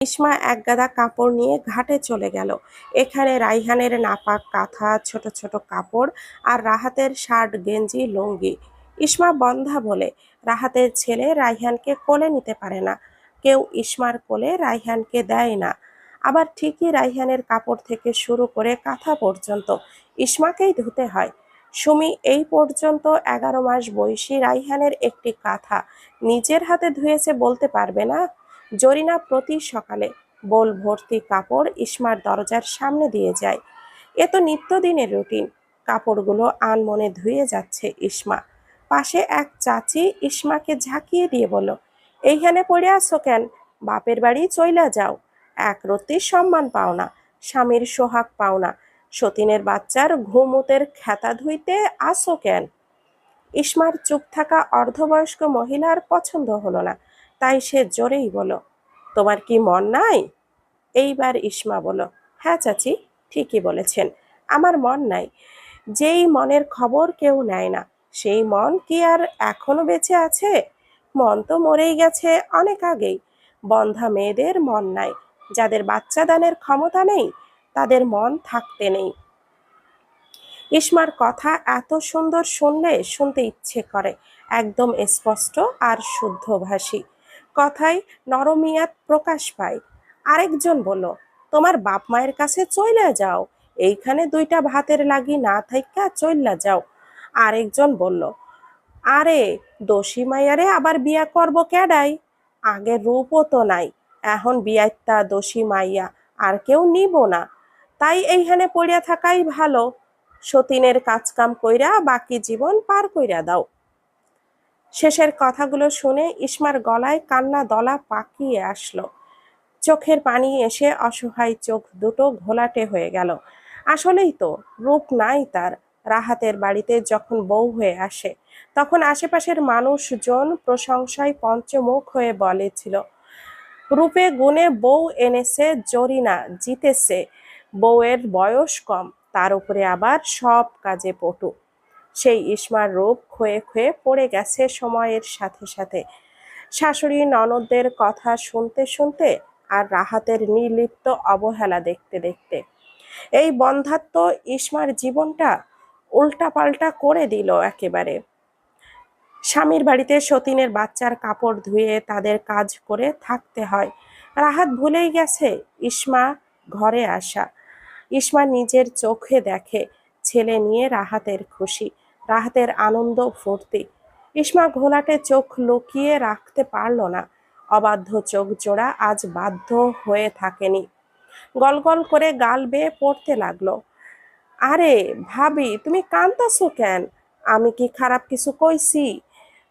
ইসমা এক গাদা কাপড় নিয়ে ঘাটে চলে গেল। এখানে রাইহানের নাপাক কাঁথা, ছোট ছোট কাপড় আর রাহাতের শার্ট, গেঞ্জি, লুঙ্গি। ইসমা বন্ধা বলে, রাহাতের ছেলে রাইহানকে কোলে নিতে পারে না। কেউ ইসমার কোলে রাইহানকে দেয় না। আবার ঠিকই রাইহানের কাপড় থেকে শুরু করে কাঁথা পর্যন্ত ইসমাকেই ধুতে হয়। সুমি, এই পর্যন্ত এগারো মাস বয়সী রাইহানের একটি কাঁথা নিজের হাতে ধুয়েছে বলতে পারবে না? জরিনা প্রতি সকালে বোল ভর্তি কাপড় ইসমার দরজার সামনে দিয়ে যায়। এ তো নিত্যদিনের রুটিন। কাপড়গুলো আনমনে ধুয়ে যাচ্ছে ইসমা পাশে এক চাচি ইসমাকে ঝাঁকিয়ে দিয়ে বলল, এইখানে পড়ে আছো কেন? বাপের বাড়ি চইলা যাও। এক রত্তির সম্মান পাও না, স্বামীর সোহাগ পাও না। সতীনের বাচ্চার ঘুমুতের খেতা ধুইতে আসো কেন? ইসমার চুপ থাকা অর্ধবয়স্ক মহিলার পছন্দ হলো না। তাই সে জোরেই বলো তোমার কি মন নাই? এইবার ইসমা বলো হ্যাঁ চাচি, ঠিকই বলেছেন, আমার মন নাই। যেই মনের খবর কেউ নেয় না, সেই মন কি আর এখনও বেঁচে আছে? মন তো মরেই গেছে অনেক আগেই। বন্ধা মেয়েদের মন নাই, যাদের বাচ্চা দানের ক্ষমতা নেই, তাদের মন থাকতে নেই। ইসমার কথা এত সুন্দর শুনলে শুনতে ইচ্ছে করে, একদম স্পষ্ট আর শুদ্ধভাষী। কথায় নরমিয়াত প্রকাশ পায়। আরেকজন বলল, তোমার বাপ মায়ের কাছে চইলা যাও, এইখানে দুইটা ভাতের লাগি না থাইকা চইলা যাও। আরেকজন বলল, আরে, দোষী মাইয়ারে আবার বিয়া করব কেডাই? আগের রূপও তো নাই, এখন বিয়াইত্তা দোষী মাইয়া, আর কেউ নিব না। তাই এইখানে পড়িয়া থাকাই ভালো। সতীনের কাজকাম কইরা বাকি জীবন পার কইরা দাও। শেষের কথাগুলো শুনে ইসমার গলায় কান্না দলা পাকিয়ে আসলো। চোখের পানি এসে অসহায় চোখ দুটো ঘোলাটে হয়ে গেল। আসলেই তো, রূপ নাই তার। রাহাতের বাড়িতে যখন বউ হয়ে আসে, তখন আশেপাশের মানুষজন প্রশংসায় পঞ্চমুখ হয়ে বলেছিল, রূপে গুণে বউ এনেছে জরিনা জিতেছে। বউয়ের বয়স কম, তার উপরে আবার সব কাজে পটু। সেই ইসমার রূপ ক্ষয়ে ক্ষয়ে পড়ে গেছে সময়ের সাথে সাথে। শাশুড়ি ননদদের কথা শুনতে শুনতে আর রাহাতের নির্লিপ্ত অবহেলা দেখতে দেখতে। এই বন্ধাত্ম ইসমার জীবনটা উল্টাপাল্টা করে দিল একেবারে। স্বামীর বাড়িতে সতীনের বাচ্চার কাপড় ধুয়ে তাদের কাজ করে থাকতে হয়। রাহাত ভুলেই গেছে ইসমা ঘরে আসা। ইসমা নিজের চোখে দেখে, ছেলে নিয়ে রাহাতের খুশি। রাহাতের আনন্দ ফুর্তি। ইসমা ঘোলাটে চোখ লুকিয়ে রাখতে পারল না। অবাধ্য চোখ জোড়া আজ বাধ্য হয়ে থাকেনি। গলগল করে গাল বেয়ে পড়তে লাগল। আরে ভাবি, তুমি কান্দাছো কেন? আমি কি খারাপ কিছু কইছি?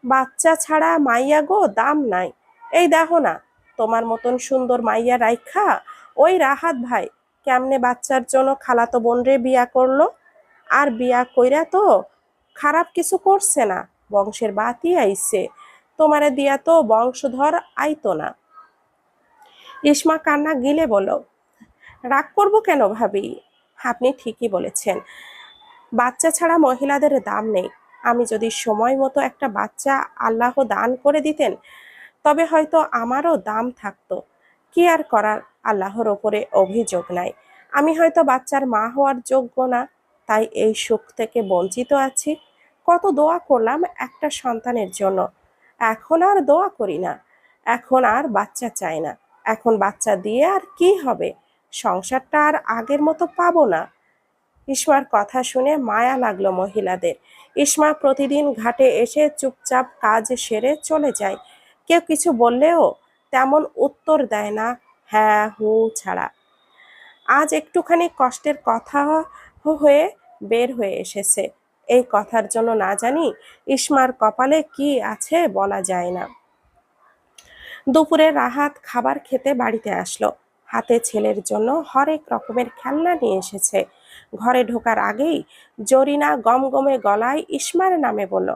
বাচ্চা ছাড়া মাইয়া গো দাম নাই। এই দেখো না, তোমার মতন সুন্দর মাইয়া রাইখা, ওই রাহাত ভাই, কেমনে বাচ্চার জন্য খালাতো বোন রে বিয়া করল? আর বিয়া কইরা তো খারাপ কিছু করছে না, বংশের বাতি আইছে। তোমারে দিয়া তো বংশধর আইতো না। ইসমা কান্না গিলে বলো রাগ করব কেন ভাবি? আপনি ঠিকই বলেছেন। বাচ্চা ছাড়া মহিলাদের দাম নেই। আমি যদি সময় মতো একটা বাচ্চা আল্লাহ দান করে দিতেন, তবে হয়তো আমারও দাম থাকতো। কি আর করার? আল্লাহর ওপরে অভিযোগ নাই। আমি হয়তো বাচ্চার মা হওয়ার যোগ্য না, তাই এই সুখ থেকে বঞ্চিত আছি। কত দোয়া করলাম একটা সন্তানের জন্য। এখন আর দোয়া করি না। এখন আর বাচ্চা চাই না। এখন বাচ্চা দিয়ে আর কি হবে? সংসারটা আর আগের মতো পাবো না। ইসমার কথা শুনে মায়া লাগল মহিলাদের। ইসমা প্রতিদিন ঘাটে এসে চুপচাপ কাজ সেরে চলে যায়। কেউ কিছু বললেও তেমন উত্তর দেয় না হ্যাঁ হু ছাড়া। আজ একটুখানি কষ্টের কথা হয়ে বের হয়ে এসেছে। এই কথার জন্য না জানি ইসমার কপালে কি আছে বলা যায় না। দুপুরে রাহাত খাবার খেতে বাড়িতে আসলো। হাতে ছেলের জন্য হরেক রকমের খেলনা নিয়ে এসেছে। ঘরে ঢোকার আগেই জরিনা গমগমে গলায় ইসমার নামে বলল,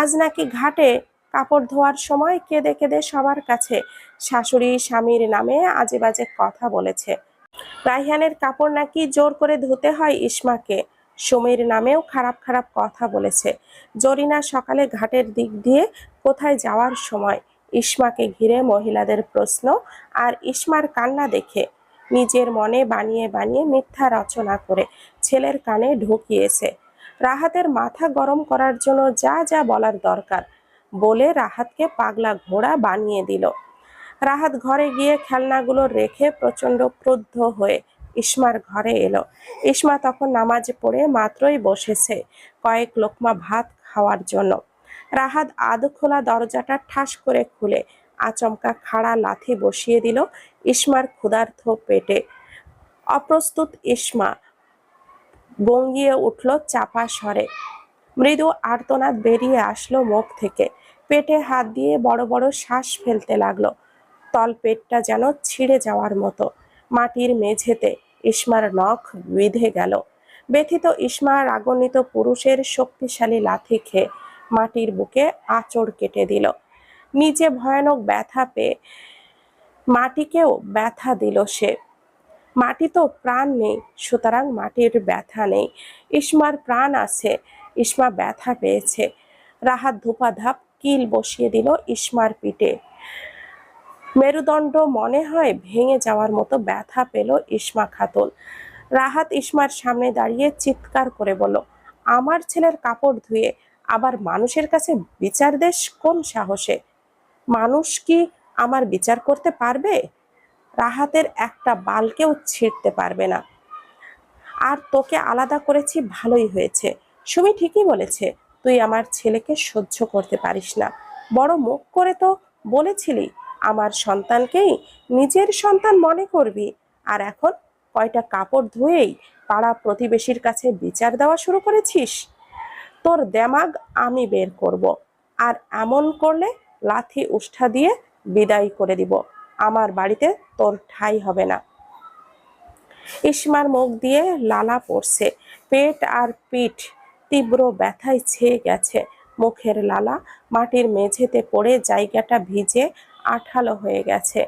আজ নাকি ঘাটে কাপড় ধোয়ার সময় কেঁদে কেঁদে সবার কাছে শাশুড়ি স্বামীর নামে আজে বাজে কথা বলেছে। রাইহানের কাপড় নাকি জোর করে ধুতে হয় ইসমাকে। সুমির নামেও খারাপ খারাপ কথা বলেছে। জরিনা সকালে ঘাটের দিক দিয়ে কোথায় যাওয়ার সময় ইসমাকে ঘিরে মহিলাদের প্রশ্ন আর ইসমার কান্না দেখে নিজের মনে বানিয়ে বানিয়ে মিথ্যা রচনা করে ছেলের কানে ঢুকিয়েছে। রাহাতের মাথা গরম করার জন্য যা যা বলার দরকার বলে রাহাতকে পাগলা ঘোড়া বানিয়ে দিল। রাহাত ঘরে গিয়ে খেলনাগুলো রেখে প্রচণ্ড ক্রুদ্ধ হয়ে ইসমার ঘরে এলো। ইসমা তখন নামাজ পড়ে মাত্রই বসেছে কয়েক লোকমা ভাত খাওয়ার জন্য। রাহাত আধ খোলা দরজাটা ঠাস করে খুলে আচমকা খাড়া লাথি বসিয়ে দিল ইসমার ক্ষুধার্থ পেটে। অপ্রস্তুত ইসমা বঙ্গিয়ে উঠল চাপা স্বরে। মৃদু আর্তনাদ বেরিয়ে আসলো মুখ থেকে। পেটে হাত দিয়ে বড় বড় শ্বাস ফেলতে লাগল। তল পেটটা যেন ছিঁড়ে যাওয়ার মতো। মাটির মেঝেতে ইসমার নখ বিঁধে গেল। ব্যথিত ইসমা রাগন্বিত পুরুষের শক্তিশালী লাথি খেয়ে মাটির বুকে আঁচড় কেটে দিল। নিজে ভয়ানক ব্যথা পেয়ে মাটিকেও ব্যথা দিল সে। মাটি তো প্রাণ নেই, সুতরাং মাটির ব্যথা নেই। ইসমার প্রাণ আছে ইসমা ব্যথা পেয়েছে। রাহাত ধূপাধাপ কিল বসিয়ে দিল ইসমার পিঠে। মেরুদণ্ড মনে হয় ভেঙে যাওয়ার মতো ব্যথা পেল ইসমা খাতুন। রাহাত ইসমার সামনে দাঁড়িয়ে চিৎকার করে বলল, আমার ছেলের কাপড় ধুয়ে আবার মানুষের কাছে বিচার দেশ কোন সাহসে? মানুষ কি আমার বিচার করতে পারবে? রাহাতের একটা বালকেও ছিঁড়তে পারবে না। আর তোকে আলাদা করেছি ভালোই হয়েছে। সুমি ঠিকই বলেছে, তুই আমার ছেলেকে সহ্য করতে পারিস না। বড় মুখ করে তো বলেছিলি আমার সন্তানকেই নিজের সন্তান মনে করবি। আর এখন কয়টা কাপড় ধুয়েই পাড়া প্রতিবেশীর কাছে বিচার দেওয়া শুরু করেছিস? তোর দেমাগ আমি বের করব। আর এমন করলে লাথি উষ্ঠা দিয়ে বিদায় করে দিব। আমার বাড়িতে তোর ঠাই হবে না। ইসমার মুখ দিয়ে লালা পড়ছে। পেট আর পিঠ তীব্র ব্যথায় ছেয়ে গেছে। মুখের লালা মাটির মেঝেতে পড়ে জায়গাটা ভিজে আঠালো হয়ে গেছে।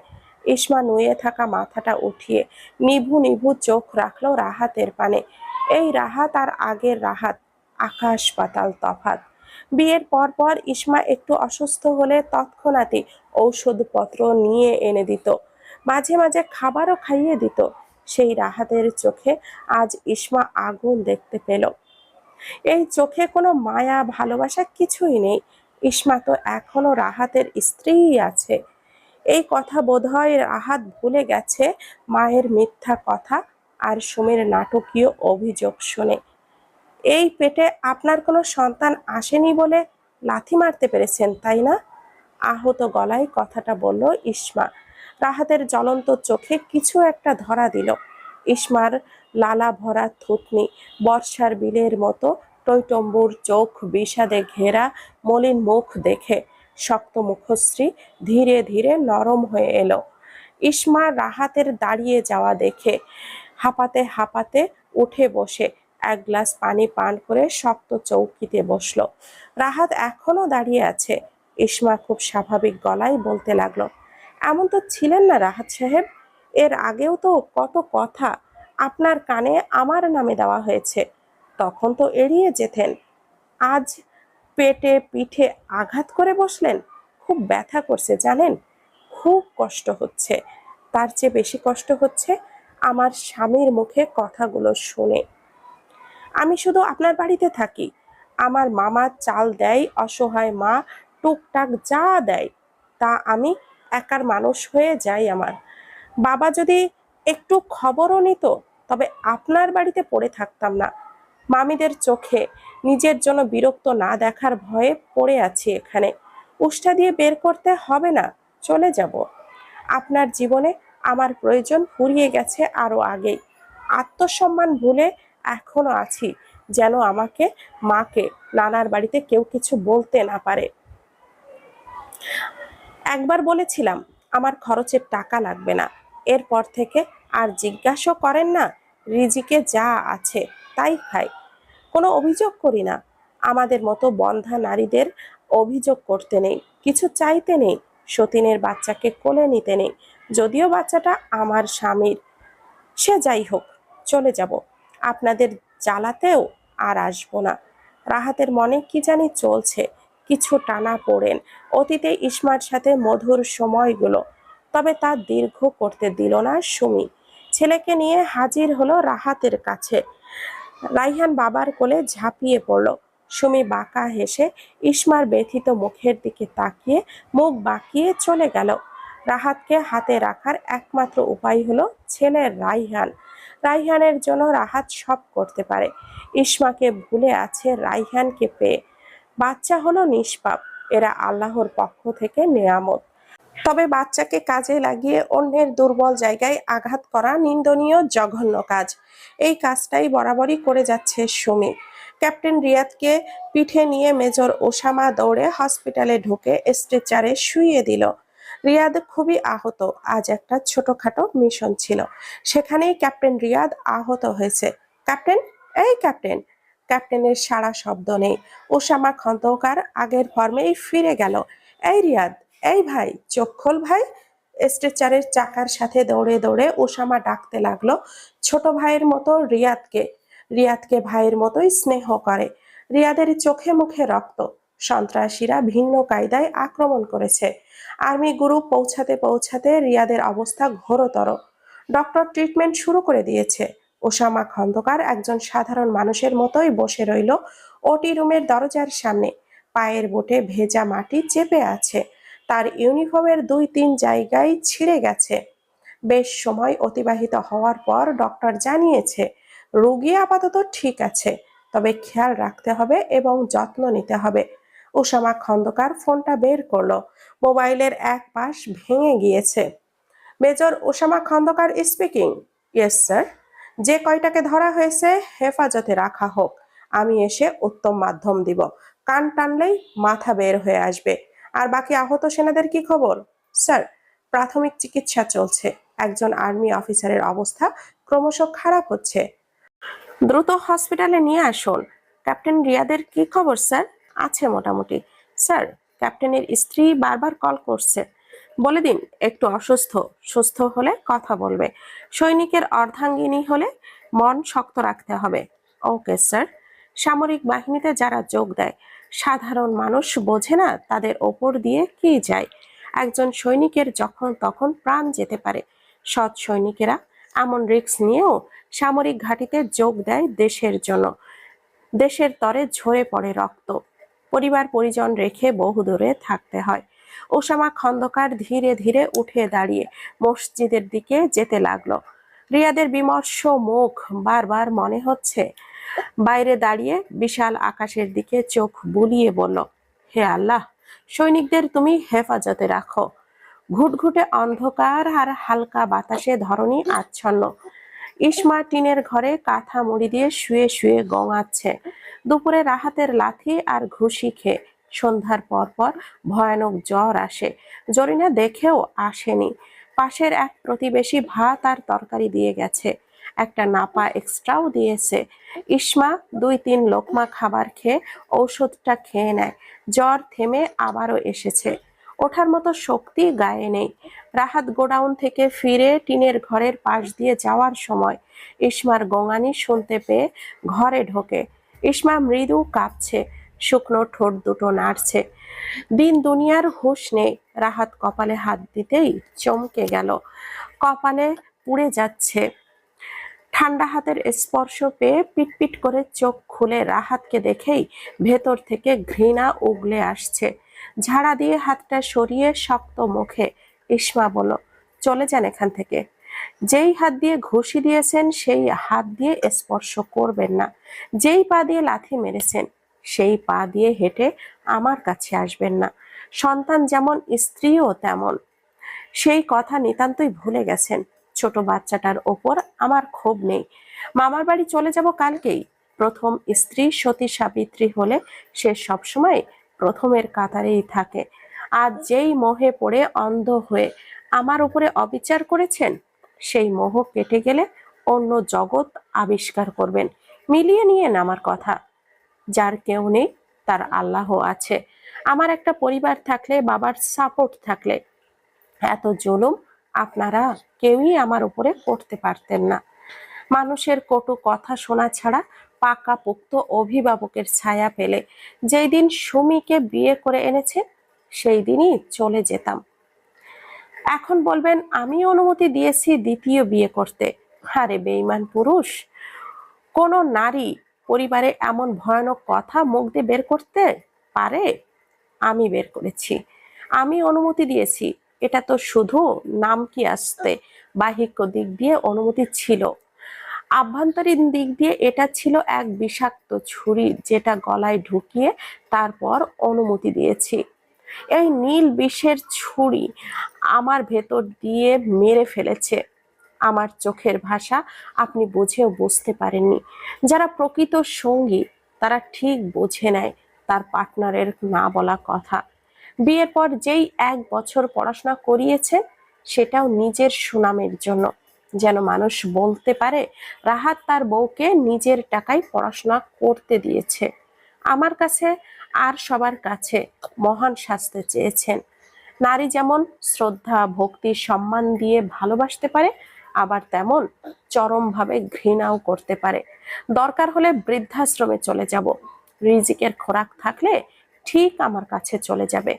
ইসমা নুয়ে থাকা মাথাটা উঠিয়ে নিভু নিভু চোখ রাখল রাহাতের পানে। এই রাহাত আর আগের রাহাত, আকাশ পাতাল তফাত। বিয়ের পর পর ইসমা একটু অসুস্থ হলে তৎক্ষণাৎই ঔষধপত্র নিয়ে এনে দিত। মাঝে মাঝে খাবারও খাইয়ে দিত। সেই রাহাতের চোখে আজ ইসমা আগুন দেখতে পেল। এই চোখে কোনো মায়া, ভালোবাসা কিছুই নেই। ইসমা তো এখনও রাহাতের স্ত্রীই আছে। এই কথা বোধহয় রাহাত ভুলে গেছে মায়ের মিথ্যা কথা আর সুমির নাটকীয় অভিযোগ শুনে। এই পেটে আপনার কোনো সন্তান আসেনি বলে লাথি মারতে পেরেছেন, তাই না? আহত গলায় কথাটা বলল ইসমা। রাহাতের জ্বলন্ত চোখে কিছু একটা ধরা দিল। ইসমার লালা ভরা থুতনি, বর্ষার বিলের মতো টৈটম্বুর চোখ বিষাদে ঘেরা মলিন মুখ দেখে শক্ত মুখশ্রী ধীরে ধীরে নরম হয়ে এলো। ইসমা রাহাতের দাঁড়িয়ে যাওয়া দেখে হাঁপাতে হাঁপাতে উঠে বসে এক গ্লাস পানি পান করে শক্ত চৌকিতে বসল। রাহাত এখনও দাঁড়িয়ে আছে। ইসমা খুব স্বাভাবিক গলায় বলতে লাগল, এমন তো ছিলেন না রাহাত সাহেব? এর আগেও তো কত কথা আপনার কানে আমার নামে দেওয়া হয়েছে। তখন তো এড়িয়ে যেতেন। আজ পেটে পিঠে আঘাত করে বসলেন, খুব ব্যথা করছে, জানেন? খুব কষ্ট হচ্ছে। তার চেয়ে বেশি কষ্ট হচ্ছে আমার স্বামীর মুখে কথাগুলো শুনে। আমি শুধু আপনার বাড়িতে থাকি। আমার মামা চাল দেয়, অসহায় মা টুকটাক যা দেয়, তা আমি একার মানুষ হয়ে যাই আমার। বাবা যদি একটু খবরও নিত, তবে আপনার বাড়িতে পড়ে থাকতাম না। মামিদের চোখে নিজের জন্য বিরক্ত না দেখার ভয়ে পড়ে আছি এখানে। উষ্টা দিয়ে বের করতে হবে না, চলে যাব। আপনার জীবনে আমার প্রয়োজন ফুরিয়ে গেছে আরও আগেই। আত্মসম্মান ভুলে এখনও আছি, যেন আমাকে, মাকে, নানার বাড়িতে কেউ কিছু বলতে না পারে। একবার বলেছিলাম, আমার খরচের টাকা লাগবে না। এরপর থেকে আর জিজ্ঞাসা করেন না, রিজিকে যা আছে তাই খাই। কোনো অভিযোগ করি না। আমাদের মতো বন্ধা নারীদের অভিযোগ করতে নেই, কিছু চাইতে নেই। সতীনের বাচ্চাকে কোলে নিতে নেই, যদিও বাচ্চাটা আমার স্বামীর। সে যাই হোক, চলে যাব। আপনাদের জ্বালাতেও আর আসব না। রাহাতের মনে কি জানি চলছে, কিছু টানা পড়েন। অতীতে ইসমার সাথে মধুর সময়গুলো তবে তা দীর্ঘ করতে দিল না সুমি। ছেলেকে নিয়ে হাজির হলো রাহাতের কাছে। রাইহান বাবার কোলে ঝাঁপিয়ে পড়ল। সুমি বাঁকা হেসে ইসমার ব্যথিত মুখের দিকে তাকিয়ে মুখ বাঁকিয়ে চলে গেল। রাহাতকে হাতে রাখার একমাত্র উপায় হলো ছেলের রাইহান। রাইহানের জন্য রাহাত সব করতে পারে। ইসমাকে ভুলে আছে রাইহানকে পেয়ে। বাচ্চা হলো নিষ্পাপ। এরা আল্লাহর পক্ষ থেকে নেয়ামত। তবে বাচ্চাকে কাজে লাগিয়ে অন্যের দুর্বল জায়গায় আঘাত করা নিন্দনীয়, জঘন্য কাজ। এই কাজটাই বরাবরই করে যাচ্ছে সুমি। ক্যাপ্টেন রিয়াদকে পিঠে নিয়ে মেজর ওসামা দৌড়ে হসপিটালে ঢুকে স্ট্রেচারে শুইয়ে দিল। রিয়াদ খুবই আহত। আজ একটা ছোটখাটো মিশন ছিল। সেখানেই ক্যাপ্টেন রিয়াদ আহত হয়েছে। ক্যাপ্টেন? এই ক্যাপ্টেন। ক্যাপ্টেনের সারা শব্দ নেই। ওসামা খন্দকার আগের ফর্মেই ফিরে গেল। এই রিয়াদ এই ভাই চক্ষল ভাই। স্ট্রেচারের চাকার সাথে দৌড়ে দৌড়ে ওসামা ডাকতে লাগল ছোট ভাইয়ের মতো রিয়াদকে। রিয়াদকে ভাইয়ের মতোই স্নেহ করে। রিয়াদের চোখে মুখে রক্ত। সন্ত্রাসীরা ভিন্ন কায়দায় আক্রমণ করেছে। আর্মি গুরু পৌঁছাতে পৌঁছাতে রিয়াদের অবস্থা ঘোরতর। ডক্টর ট্রিটমেন্ট শুরু করে দিয়েছে। ওসামা খন্দকার একজন সাধারণ মানুষের মতোই বসে রইল ওটি রুমের দরজার সামনে। পায়ের বোটে ভেজা মাটি চেপে আছে। তার ইউনিফর্মের দুই তিন জায়গায় ছিঁড়ে গেছে। বেশ সময় অতিবাহিত হওয়ার পর ডক্টর জানিয়েছে, রুগী আপাতত ঠিক আছে, তবে খেয়াল রাখতে হবে এবং যত্ন নিতে হবে। ওসামা খন্দকার ফোনটা বের করল। মোবাইলের এক পাশ ভেঙে গিয়েছে। Major Osama Khandakar speaking yes sir যে কয়টাকে ধরা হয়েছে হেফাজতে রাখা হোক। আমি এসে উত্তম মাধ্যম দিব। কান টানলেই মাথা বের হয়ে আসবে। আর বাকি আহত সেনাদের কি খবর? স্যার, প্রাথমিক চিকিৎসা চলছে। একজন আর্মি অফিসারের অবস্থা ক্রমশ খারাপ হচ্ছে। দ্রুত হসপিটালে নিয়ে আসুন। ক্যাপ্টেন রিয়াদের কি খবর, স্যার? আছে মোটামুটি। স্যার, ক্যাপ্টেনের স্ত্রী বারবার কল করছে। বলে দিন, একটু অসুস্থ, সুস্থ হলে কথা বলবে। সৈনিকের অর্ধাঙ্গিনী হলে মন শক্ত রাখতে হবে। Okay, sir. সামরিক বাহিনীতে যারা যোগ দেয় সাধারণ মানুষ বোঝে না তাদের ওপর দিয়ে কি যায়। একজন সৈনিকের যখন তখন প্রাণ যেতে পারে। সৎ সৈনিকেরা এমন রিস্ক নিয়েও সামরিক ঘাঁটিতে যোগ দেয় দেশের জন্য। দেশের তরে ঝরে পড়ে রক্ত। পরিবার পরিজন রেখে বহু দূরে থাকতে হয়। ওসামা খন্দকার ধীরে ধীরে উঠে দাঁড়িয়ে মসজিদের দিকে যেতে লাগল। রিয়াদের বিমর্ষ মুখ বারবার মনে হচ্ছে বাইরে দাঁড়িয়ে বিশাল আকাশের দিকে চোখ বুলিয়ে বলল, হে আল্লাহ, সৈনিকদের তুমি হেফাজতে রাখো। ঘুটঘুটে অন্ধকার আর হালকা বাতাসে ধরনী আচ্ছন্ন। ইসমা টিনের ঘরে কাঁথা মুড়ি দিয়ে শুয়ে শুয়ে গঙাচ্ছে। দুপুরে রাহাতের লাথি আর ঘুষি খেয়ে সন্ধ্যার পর পর ভয়ানক জ্বর আসে। জরিনা দেখেও আসেনি। পাশের এক প্রতিবেশী ভাত আর তরকারি দিয়ে গেছে। একটা নাপা এক্সট্রাও দিয়েছে। ইসমা দুই তিন লোকমা খাবার খেয়ে ঔষধটা খেয়ে নেয়। জ্বর থেমে আবারও এসেছে। ওঠার মতো শক্তি গায়ে নেই। রাহাত গোডাউন থেকে ফিরে টিনের ঘরের পাশ দিয়ে যাওয়ার সময় ইসমার গোঙানি শুনতে পেয়ে ঘরে ঢোকে। ইসমা মৃদু কাঁপছে, শুকনো ঠোঁট দুটো নাড়ছে। দিন দুনিয়ার হুঁশ নেই। রাহাত কপালে হাত দিতেই চমকে গেল। কপালে পুড়ে যাচ্ছে। ঠান্ডা হাতের স্পর্শ পেয়ে পিটপিট করে চোখ খুলে রাহাতকে দেখেই ভেতর থেকে ঘৃণা উগলে আসছে। ঝাড়া দিয়ে হাতটা সরিয়ে শক্ত মুখে ইসমা বলল, চলে যান এখান থেকে। যেই হাত দিয়ে ঘুষি দিয়েছেন, সেই হাত দিয়ে স্পর্শ করবেন না। যেই পা দিয়ে লাথি মেরেছেন, সেই পা দিয়ে হেঁটে আমার কাছে আসবেন না। সন্তান যেমন, স্ত্রীও তেমন। সেই কথা নিতান্তই ভুলে গেছেন। ছোট বাচ্চাটার ওপর আমার ক্ষোভ নেই। মামার বাড়ি চলে যাব কালকেই। প্রথম স্ত্রী সতী সাবিত্রী হলে সে সবসময় প্রথমের কাতারেই থাকে। আজ যেই মোহে পড়ে অন্ধ হয়ে আমার উপরে অবিচার করেছেন, সেই মোহ কেটে গেলে অন্য জগৎ আবিষ্কার করবেন। মিলিয়ে নিয়ে আমার কথা। যার কেউ নেই, তার আল্লাহ আছে। আমার একটা পরিবার থাকলে, বাবার সাপোর্ট থাকলে। এত জুলুম আপনারা কেউই আমার উপরে করতে পারতেন না। মানুষের কটু কথা শোনা ছাড়া পাকা পোক্ত অভিভাবকের ছায়া পেলে যেই দিন সুমিকে বিয়ে করে এনেছে, সেই দিনই চলে যেতাম। এখন বলবেন, আমি অনুমতি দিয়েছি দ্বিতীয় বিয়ে করতে। আরে বেইমান পুরুষ, কোন নারী পরিবারে এমন ভয়ানক কথা মুখ দিয়ে বের করতে পারে? আমি বের করেছি। আমি অনুমতি দিয়েছি এটা তো শুধু নাম কি আসতে বাহিক দিক দিয়ে অনুমতি ছিল। আভ্যন্তরীণ দিক দিয়ে এটা ছিল এক বিষাক্ত ছুরি যেটা গলায় ঢুকিয়ে তারপর অনুমতি দিয়েছি। এই নীল বিষের ছুরি আমার ভেতর দিয়ে মেরে ফেলেছে। আমার চোখের ভাষা আপনি বুঝেও বুঝতে পারেননি। যারা প্রকৃত সঙ্গী, তারা ঠিক বোঝে নেয় তার পার্টনারের না বলা কথা। বিয়ের পর যেই এক বছর পড়াশোনা করিয়েছেন সেটাও নিজের সুনামের জন্য। যেন মানুষ বলতে পারে, রাহাত তার বউকে নিজের টাকায় পড়াশোনা করতে দিয়েছে। আমার কাছে আর সবার কাছে মহান শাস্তি চেয়েছেন। নারী যেমন শ্রদ্ধা, ভক্তি, সম্মান দিয়ে ভালোবাসতে পারে, আবার তেমন চরমভাবে ঘৃণাও করতে পারে। দরকার হলে বৃদ্ধাশ্রমে চলে যাব। রিজিকের খোরাক থাকলে ঠিক আমার কাছে চলে যাবে।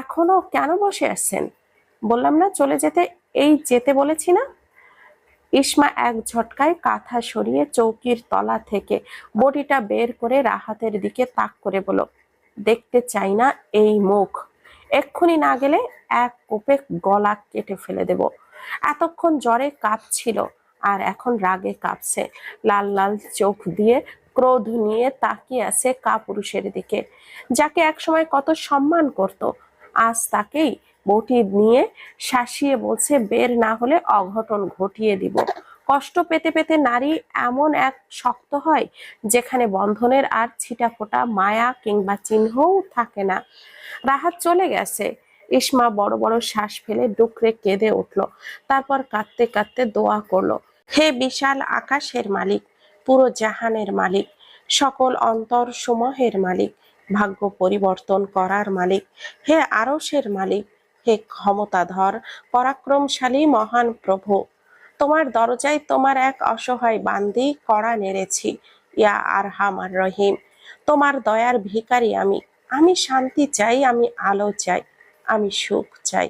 এখনও কেন বসে আছেন? বললাম না, চলে যেতে, এই যেতে বলেছি না? ইসমা এক ঝটকায় কাঁথা সরিয়ে চৌকির তলা থেকে বডিটা বের করে রাহাতের দিকে তাক করে বলল, দেখতে চাই না এই মুখ। এক্ষুনি না গেলে এক কোপে গলা কেটে ফেলে দেব। এতক্ষণ জ্বরে কাঁপছিল আর এখন রাগে কাঁপছে। লাল লাল চোখ দিয়ে ক্রোধ নিয়ে তাকিয়ে আছে কাপুরুষের দিকে। যাকে একসময় কত সম্মান করত, আজ তাকেই বটি নিয়ে শাসিয়ে বলছে, বের না হলে অঘটন ঘটিয়ে দিব। কষ্ট পেতে পেতে নারী এমন এক শক্ত হয়, যেখানে বন্ধনের আর ছিটাফোটা, মায়া কিংবা চিহ্নও থাকে না। রাহাত চলে গেছে। ইসমা বড় বড় শ্বাস ফেলে ডুকরে কেঁদে উঠল, তারপর কাঁদতে কাঁদতে দোয়া করল, হে বিশাল আকাশের মালিক, পুরো জাহানের মালিক সকল অন্তর সমূহের মালিক, ভাগ্য পরিবর্তন করার মালিক, হে আরসের মালিক, হে ক্ষমতাধর, পরাক্রমশালী মহান প্রভু। তোমার দরজায় তোমার এক অসহায় বান্দি কড়া নেড়েছি। ইয়া আর হামার রহিম, তোমার দয়ার ভিখারি আমি। আমি শান্তি চাই, আমি আলো চাই, আমি সুখ চাই।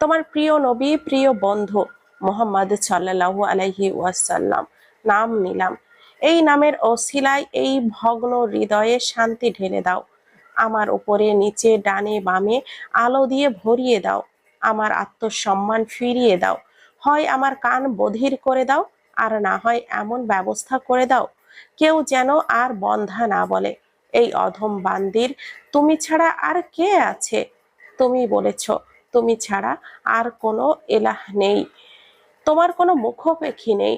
তোমার প্রিয় নবী, প্রিয় বন্ধু, মোহাম্মদ সাল্লাল্লাহু আলাইহি ওয়াসাল্লাম, নাম নিলাম। এই নামের অশিলায় এই ভগ্ন হৃদয়ে শান্তি ঢেলে দাও। আমার উপরে নিচে ডানে বামে আলো দিয়ে ভরিয়ে দাও। আমার আত্মসম্মান ফিরিয়ে দাও। হয় আমার কান বধির করে দাও, আর না হয় এমন ব্যবস্থা করে দাও। কেউ যেন আর বন্ধা না বলে, এই অধম বান্দির, তুমি ছাড়া আর কে আছে? তুমি বলেছ, তুমি ছাড়া আর কোনো এলাহ নেই। তোমার কোনো মুখোপেক্ষী নেই।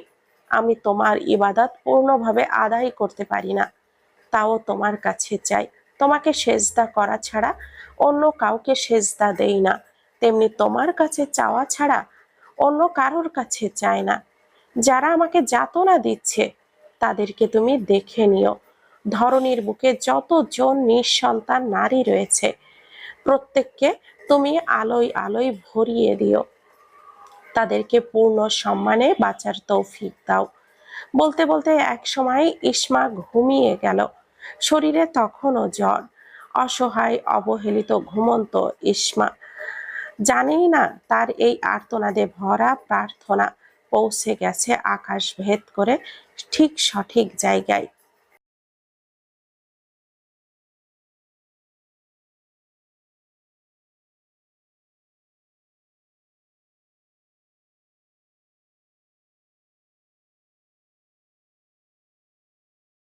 আমি তোমার ইবাদত পূর্ণভাবে আদায় করতে পারি না। তাও তোমার কাছে চাই। তোমাকে সেজদা করা ছাড়া অন্য কাউকে সেজদা দেই না। তেমনি তোমার কাছে চাওয়া ছাড়া অন্য কারোর কাছে চায় না। যারা আমাকে যাতনা দিচ্ছে, তাদেরকে তুমি দেখে নিও। ধরনীর বুকে যতজন নিঃসন্তান নারী রয়েছে, প্রত্যেককে তুমি আলোয় আলোয় ভরিয়ে দিও। তাদেরকে পূর্ণ সম্মানে বাঁচার তৌফিক দাও। বলতে বলতে এক সময় ইসমা ঘুমিয়ে গেল। শরীরে তখনও জ্বর। অসহায়, অবহেলিত, ঘুমন্ত ইসমা জানেই না তার এই আর্তনাদে ভরা প্রার্থনা পৌঁছে গেছে আকাশ ভেদ করে ঠিক সঠিক জায়গায়।